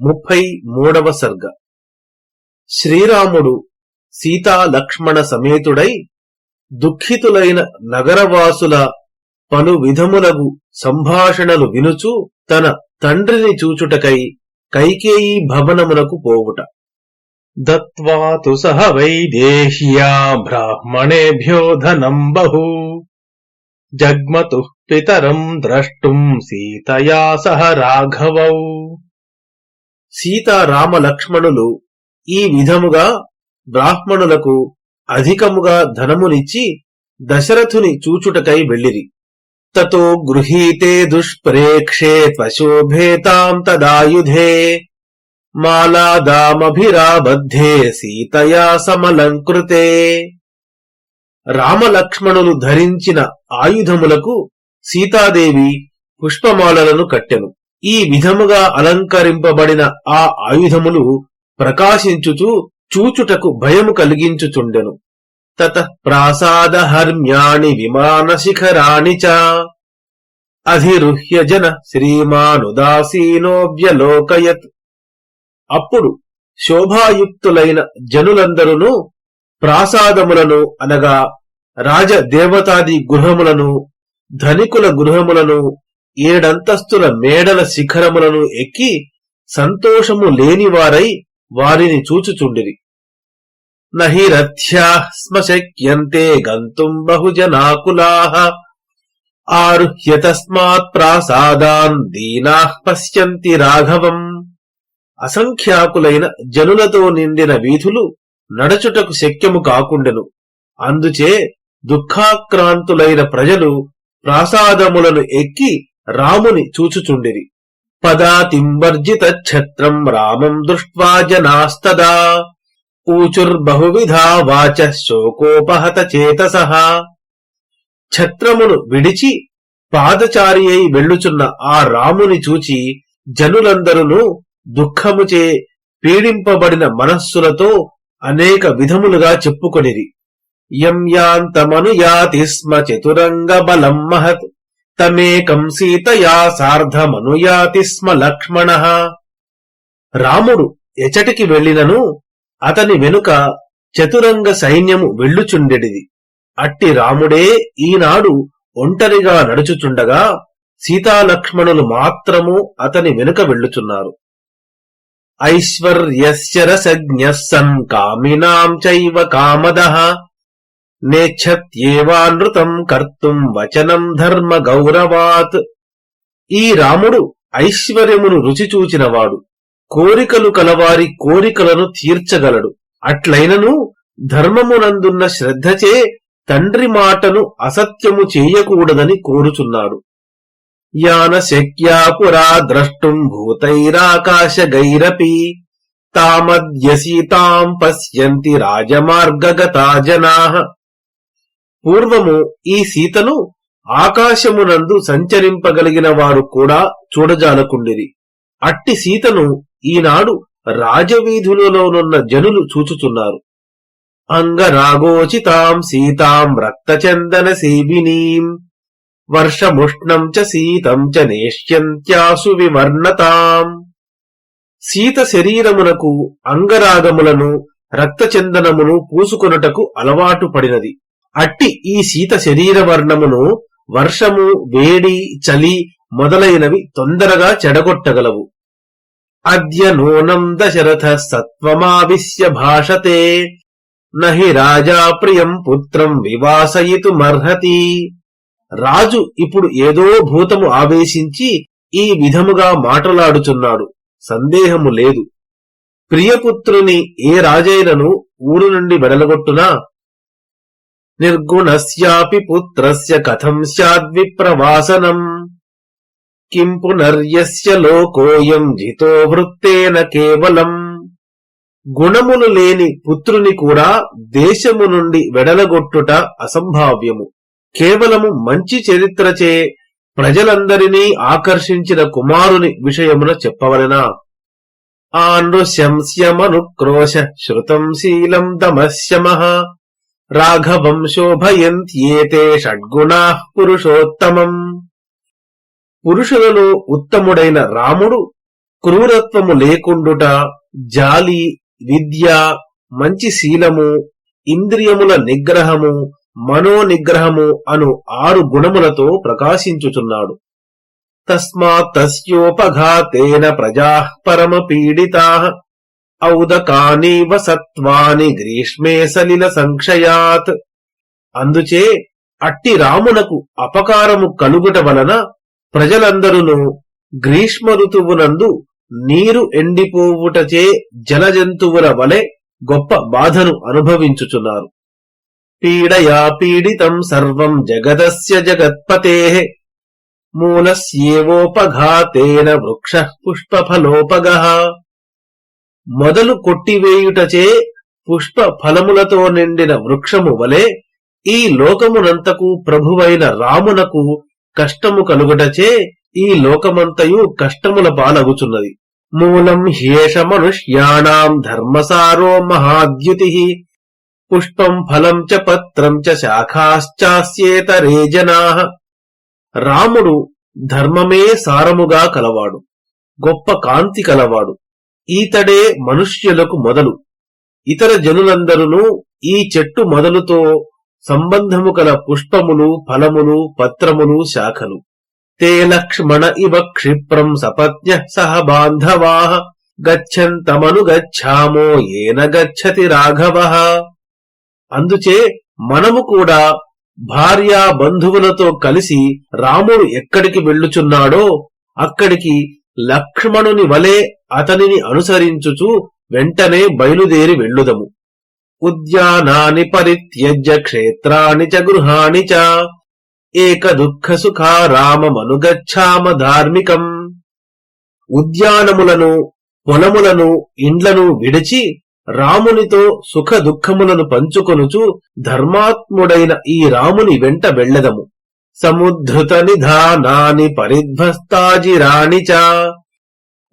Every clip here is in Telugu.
ముప్పై మూడవ సర్గ. శ్రీరాముడు సీతా లక్ష్మణ సమేతుడై దుఃఖితులైన నగరవాసుల పలు విధములగు సంభాషణలు వినుచు తన తండ్రిని చూచుటకై కైకేయీ భవనమునకు పోవుట. దత్వాతు సహ వైదేహ్యా బ్రాహ్మణేభ్యో ధనం బహు. జగ్మతు పితరం ద్రష్టుం సీతయా సహ రాఘవౌ. సీతారామ లక్ష్మణులు ఈ విధముగా బ్రాహ్మణులకు అధికముగా ధనమునిచ్చి దశరథుని చూచుటకై వెళ్ళిరి. తతో గృహీతే దుష్ప్రేక్షే పశోభేతాం తదాయుధే. మాలాదామభిరాబద్ధే సీతయా సమలంకృతే. రామలక్ష్మణులు ధరించిన ఆయుధములకు సీతాదేవి పుష్పమాలలను కట్టెను. ఈ విధముగా అలంకరింపబడిన ఆ ఆయుధములు ప్రకాశించుచు చూచుటకు భయము కలిగించుచుండెను. తత ప్రాసాదహర్మ్యాణి విమాన శిఖరాణి చ. అధిరుహ్య జన శ్రీమానుదాసీనోవ్యలోకయత్ అప్పుడు శోభాయుక్తులైన జనులందరూ ప్రాసాదములను అనగా రాజదేవతాది గృహములను ధనికుల గృహములను ఏడంతస్తుల మేడల శిఖరములను ఎక్కి సంతోషము లేనివారై వారిని చూచుచుండిరి. నహి రథ్యా స్మ శక్యంతే గంతుం బహుజనాకులాహ ఆరుహ్యతస్మాత్ ప్రాసాదాన్ దీనా పశ్యంతి రాఘవం. అసంఖ్యాకులైన జనులతో నిండిన వీధులు నడచుటకు శక్యము కాకుండెను. అందుచే దుఃఖాక్రాంతులైన ప్రజలు ప్రాసాదములను ఎక్కి రాముని చూచుచుండిరి. పదాతింబర్జిత ఛత్రం రామం దృష్ట్వా జనాస్తదా. ఊచుర్బహువిధా వాచ శోకోపహత చేతస. ఛత్రమును విడిచి పాదచారి అయి వెళ్ళుచున్న ఆ రాముని చూచి జనులందరూ దుఃఖముచే పీడింపబడిన మనస్సులతో అనేక విధములుగా చెప్పుకొనిరి. యం యాంతమనుయాతి స్మ చతురంగ బలం మహత్. తమేకం సీతయా సార్ధమనుయాతి స్మ లక్ష్మణ. రాముడు ఎచటికి వెళ్ళినను అతని వెనుక చతురంగ సైన్యము వెళ్ళుచుండెడిది. అట్టి రాముడే ఈనాడు ఒంటరిగా నడుచుచుండగా సీతాలక్ష్మణులు మాత్రము అతని వెనుక వెళ్ళుచున్నారు. ఐశ్వర్యస్య రసజ్ఞ సన్ కామినాం చైవ కామదః. నేచ్ఛత్యేవానృతం కర్తుం వచనం ధర్మ గౌరవాత్. ఈ రాముడు ఐశ్వర్యమును రుచి చూచినవాడు. కోరికలు కలవారి కోరికలను తీర్చగలడు. అట్లైనను ధర్మమునందున్న శ్రద్ధచే తండ్రి మాటను అసత్యము చేయకూడదని కోరుచున్నాడు. యాన శక్యా పురా ద్రష్టుం భూతైరాకాశగైరపి. తామద్య సీతాం పశ్యంతి రాజమార్గగతా జనా పూర్వము ఈ సీతను ఆకాశమునందు సంచరింపగలిగిన వారు కూడా చూడజాలకుండిరి. అట్టి సీతను ఈనాడు రాజవీధులలోనున్న జనులు చూచుచున్నారు. అంగరాగోచితాం సీతాం రక్తచందన సేవినీం. వర్షముష్ణం చ సీతం చ నేష్యంత్యాసు వివర్ణతాం సీత శరీరమునకు అంగరాగములను రక్తచందనమును పూసుకొనుటకు అలవాటు పడినది. అట్టి ఈ సీత శరీర వర్ణమును వర్షము వేడి చలి మొదలైనవి తొందరగా చెడగొట్టగలవు. అద్య నూనం దశరథ సత్వమావిశ్య భాషతే. నహి రాజా ప్రియం పుత్రం వివాసయితుమర్హతి రాజు ఇప్పుడు ఏదో భూతము ఆవేశించి ఈ విధముగా మాటలాడుచున్నాడు. సందేహము లేదు. ప్రియపుత్రుని ఏ రాజైనను ఊరు నుండి వెడలగొట్టునా? నిర్గుణస్యాపి పుత్రస్య కథం స్యాద్విప్రవాసనం. కిం పునర్యస్య లోకోయం జితో వృత్తేన కేవలం. గుణములు లేని పుత్రుని కూడా దేశము నుండి వెడలగొట్టుట అసంభావ్యము. కేవలము మంచి చరిత్రచే ప్రజలందరినీ ఆకర్షించిన కుమారుని విషయమున చెప్పవలనా? ఆనృశంస్యమనుక్రోశ శృతం శీలం దమశ్యమ రాఘవం శోభయంత్యేతే షడ్గుణా పురుషోత్తమం. పురుషులలో ఉత్తముడైన రాముడు క్రూరత్వము లేకుండుట జాలి విద్య మంచి శీలము ఇంద్రియముల నిగ్రహము మనోనిగ్రహము అను ఆరు గుణములతో ప్రకాశించుచున్నాడు. తస్మాత్ తస్యోపఘాతేన ప్రజా పరమపీడితా. ఔదకానీవ సత్వాని గ్రీష్మే సలిల సంక్షయాత్. అందుచే అట్టి రామునకు అపకారము కలుగుట వలన ప్రజలందరూ గ్రీష్మ ఋతువునందు నీరు ఎండిపోవుటచే జలజంతువుల వలె గొప్ప బాధను అనుభవించుచున్నారు. పీడయా పీడితం సర్వం జగదస్య జగత్పతే. మూలస్యేవోపఘాతేన వృక్ష పుష్పఫలోపగ. మొదలు కొట్టివేయుటచే పుష్ప ఫలములతో నిండిన వృక్షము వలె ఈ లోకమునంతకు ప్రభువైన రామునకు కష్టము కలుగుటచే ఈ లోకమంతయు కష్టముల పాలగుచున్నది. మూలం హ్యేష మనుష్యాణం ధర్మసారో మహాద్యుతి. పుష్పం ఫలం చ పత్రం చ శాఖాశ్చాస్యేతరే జనా. రాముడు ధర్మమే సారముగా కలవాడు. గొప్ప కాంతి కలవాడు. ఈతడే మనుష్యులకు మొదలు. ఇతర జనులందరూ ఈ చెట్టు మొదలుతో సంబంధము కల పుష్పములు ఫలములు పత్రములు శాఖలు. తే లక్ష్మణ ఇవ క్షిప్రం సపత్య సహ బాంధవా గచ్చంతమను గచ్చామో ఏన గచ్చతి రాఘవ. అందుచే మనము కూడా భార్యా బంధువులతో కలిసి రాముడు ఎక్కడికి వెళ్ళుచున్నాడో అక్కడికి లక్ష్మణుని వలె అతనిని అనుసరించుచు వెంటనే బయలుదేరి వెళ్ళుదము. ఉద్యానాని పరిత్యజ్య క్షేత్రాని చ గృహాణి చ ఏక దుఃఖ సుఖారామమనుగచ్చామ ధార్మికం. ఉద్యానములను పొలములను ఇండ్లను విడిచి రామునితో సుఖ దుఃఖములను పంచుకొనుచు ధర్మాత్ముడైన ఈ రాముని వెంట వెళ్ళదము. సముద్ధృత నిధానాని పరిధ్వస్తాజిరాణి చ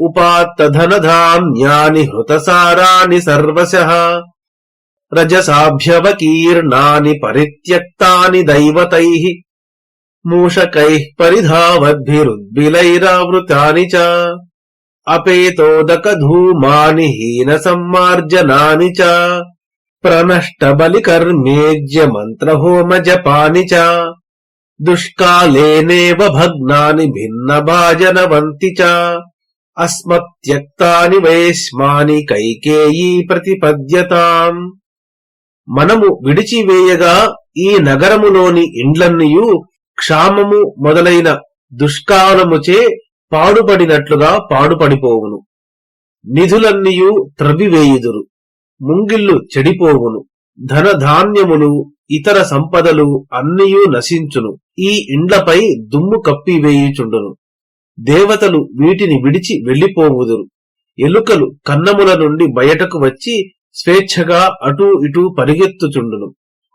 ఉపాత్తధనధాన్యాని హృతసారాని సర్వశ రజసాభ్యవకీర్ణాని పరిత్యక్తాని దైవతై మూషకై పరిధావద్భిరుద్బిలైరావృతాని చ అపేతోదకధూమాని హీన సమ్మార్జనాని చ ప్రనష్టబలికర్మేజ్య మంత్రహోమ జపాని చ దుష్కాలేనేవ భగ్నాని భిన్న భాజనవంతి చ. అస్మత్యక్తాని వైష్మాని కైకేయీ ప్రతిపద్యతాం. మనము విడిచివేయగా ఈ నగరములోని ఇండ్లన్నీయు క్షామము మొదలైన దుష్కాలముచే పాడుపడినట్లుగా పాడుపడిపోవును. నిధులన్నీయు త్రవివేయుదురు ముంగిళ్ళు చెడిపోవును. ధనధాన్యములు ఇతర సంపదలు అన్నియూ నశించును. ఈ ఇండ్లపై దుమ్ము కప్పివేయుచుండును దేవతలు వీటిని విడిచి వెళ్ళిపోవుదురు ఎలుకలు కన్నముల నుండి బయటకు వచ్చి స్వేచ్ఛగా అటూ ఇటూ పరిగెత్తుచుండును.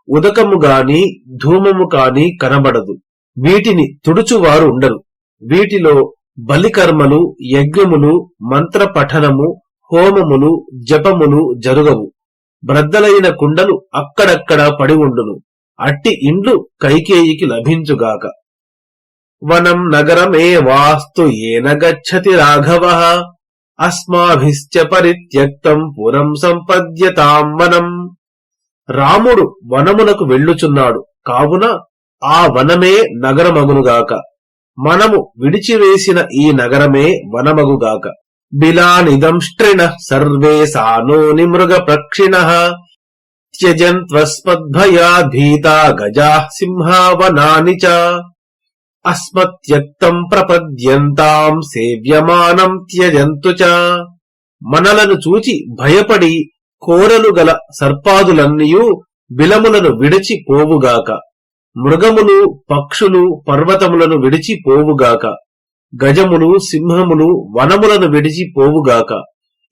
ఉదకము గాని ధూమము కాని కనబడదు. వీటిని తుడుచువారు ఉండరు. వీటిలో బలికర్మలు యజ్ఞములు మంత్ర పఠనము హోమములు జపములు జరుగవు. బ్రద్దలైన కుండలు అక్కడక్కడ పడి ఉండును. అట్టి ఇండ్లు కైకేయికి లభించుగాక. వనం నగరమే వాస్తు ఏన గచ్చతి రాఘవ. అస్మాభిశ్చ పరిత్యక్తం పురం సంపద్యతాం వనం. రాముడు వనమునకు వెళ్ళుచున్నాడు. కావున ఆ వనమే నగరమగునుగాక. మనము విడిచివేసిన ఈ నగరమే వనమగుగాక. బిలానిదంష్ట్రిణ సర్వే సానోని మృగ ప్రక్షిణ త్యజంత్వస్మద్భయాద్భీతా గజా సింహావనాని అస్మత్యక్తం ప్రపద్యంతాం సేవ్యమానం త్యజంతు చ మనలను చూచి భయపడి కోరలు గల సర్పాదులన్నీయూ బిలములను విడిచి పోవుగాక. మృగములు పక్షులు పర్వతములను విడిచి పోవుగాక. గజములు సింహములు వనములను విడిచి పోవుగాక.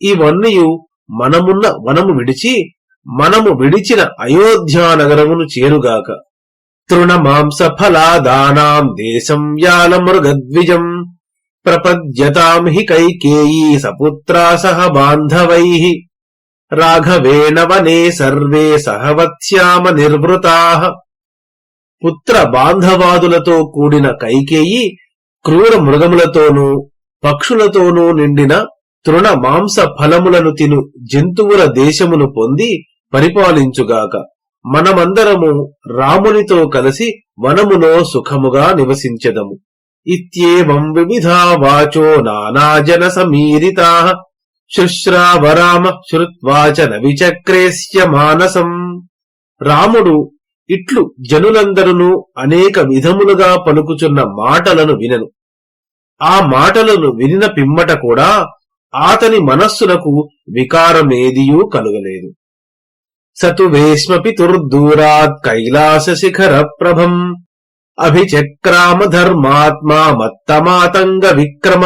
ఇవన్నయు మనమున్న వనము విడిచి మనము విడిచిన అయోధ్యానగరమును చేరుగాక. తృణమాంస ఫలాదానాం దేశం యాల మృగద్విజం ప్రపద్యతాం హి కైకేయీ సపుత్రా సహ బాంధవై. రాఘవేణ వనే సర్వే సహవత్స్యామ నిర్వృతా. పుత్ర బాంధవాదులతో కూడిన కైకేయి క్రూర మృగములతోనూ పక్షులతోనూ నిండిన తృణ మాంస ఫలములను తిను జంతువుల దేశమును పొంది పరిపాలించుగాక. మనమందరము రామునితో కలిసి వనములో సుఖముగా నివసించదము. ఇత్యేవం వివిధా వాచో నానాజన సమీరితా. శుశ్రావరామ శ్రుత్వాచ నవిచక్రేస్య మానసం. రాముడు ఇట్లు జనులందరూ అనేక విధములుగా పలుకుచున్న మాటలను వినను. ఆ మాటలను వినిన పిమ్మట కూడా ఆతని మనస్సునకు వికారమేదియూ కలుగలేదు. సతు తుర్దూరాత్ కైలాస శిఖర ప్రభం అభిచక్రామ ధర్మాత్మా మత్తమాతంగ విక్రమ.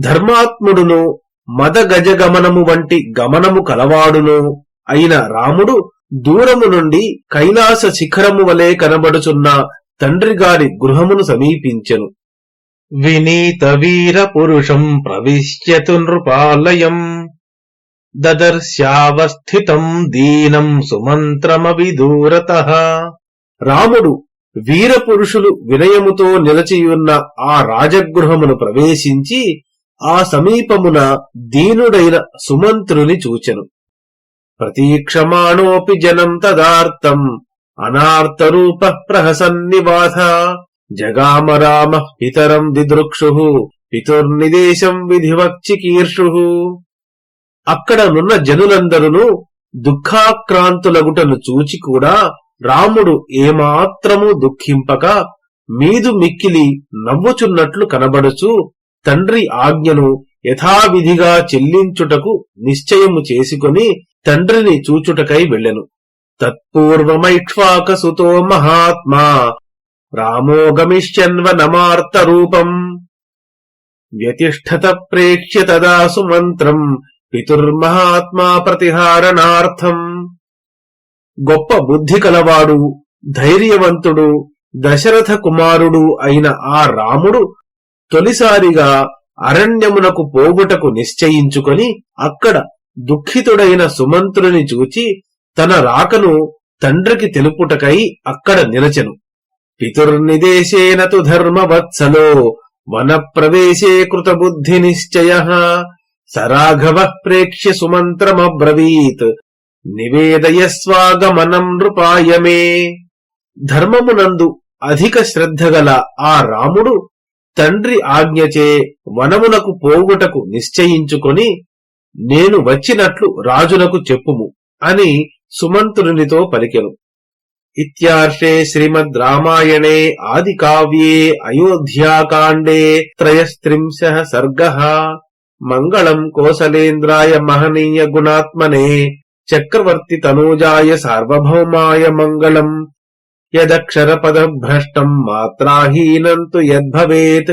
ధర్మాత్ముడును మద గజగమనము వంటి గమనము కలవాడును అయిన రాముడు దూరము నుండి కైలాస శిఖరము వలె కనబడుచున్న తండ్రిగారి గృహమును సమీపించెను. వినీత వీర పురుషం ప్రవిశ్యతు నృపాలయం. దదర్శావస్థితం దీనం సుమంత్రమవిదూరత రాముడు వీరపురుషులు వినయముతో నిలచియున్న ఆ రాజగృహమును ప్రవేశించి ఆ సమీపమున దీనుడైన సుమంత్రుని చూచెను. ప్రతీక్షమాణోపి జనం తదార్థం అనార్తరూప ప్రహసన్నివాస. జగామ రామ పితరం దిదృక్షు పితుర్నిదేశం విధివక్చికీర్షు. అక్కడ నున్న జనులందరూ దుఃఖాక్రాంతులగుటను చూచి కూడా రాముడు ఏమాత్రము దుఃఖింపక మీదు మిక్కిలి నవ్వుచున్నట్లు కనబడుచు తండ్రి ఆజ్ఞను యథావిధిగా చెల్లించుటకు నిశ్చయము చేసుకొని తండ్రిని చూచుటకై వెళ్ళెను. తత్పూర్వమైక్ష్వాకసుతో మహాత్మా రామోగమిష్యన్వ నమార్త రూపం వ్యతిష్ఠత ప్రేక్ష్య తదా సుమంత్రం పితుర్మహాత్మా ప్రతిహారణార్థం. గొప్ప బుద్ధి కలవాడు ధైర్యవంతుడు దశరథ కుమారుడు అయిన ఆ రాముడు తొలిసారిగా అరణ్యమునకు పోగుటకు నిశ్చయించుకొని అక్కడ దుఃఖితుడైన సుమంత్రుని చూచి తన రాకను తండ్రికి తెలుపుటకై అక్కడ నిలచెను. పితుర్నిదేశేన తు ధర్మవత్సలో వనప్రవేశే కృతబుద్ధి నిశ్చయ. సరాఘవ ప్రేక్ష్య సుమంత్రమబ్రవీత్. నివేదయస్వాగమనం నృపాయమే ధర్మమునందు అధిక శ్రద్ధగల ఆ రాముడు తండ్రి ఆజ్ఞచే వనమునకు పోగుటకు నిశ్చయించుకొని నేను వచ్చినట్లు రాజునకు చెప్పుము అని సుమంత్రునితో పలికెను. ఇత్యార్షే శ్రీమద్ రామాయణే ఆది కావ్యే అయోధ్యాకాండే త్రయస్త్రింశ సర్గ. మంగళం కోసలేంద్రాయ మహనీయ గుణాత్మనే చక్రవర్తి తనూజాయ సార్వభౌమాయ మంగళం. యదక్షరపదభ్రష్టం మాత్రాహీనం తు యద్భవేత్